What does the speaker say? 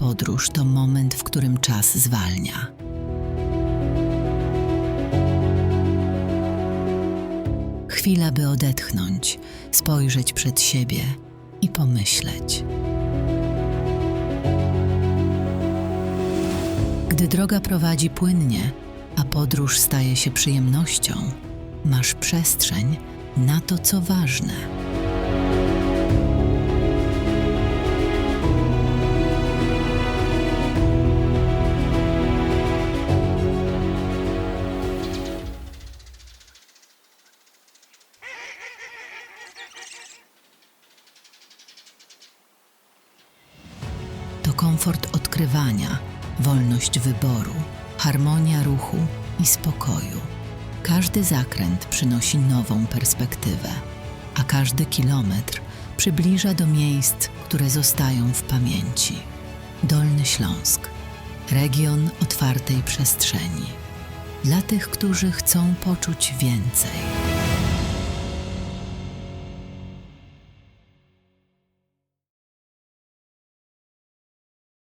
podróż to moment, w którym czas zwalnia. Chwila, by odetchnąć, spojrzeć przed siebie i pomyśleć. Gdy droga prowadzi płynnie, a podróż staje się przyjemnością, masz przestrzeń na to, co ważne. Komfort odkrywania, wolność wyboru, harmonia ruchu i spokoju. Każdy zakręt przynosi nową perspektywę, a każdy kilometr przybliża do miejsc, które zostają w pamięci. Dolny Śląsk region otwartej przestrzeni. Dla tych, którzy chcą poczuć więcej.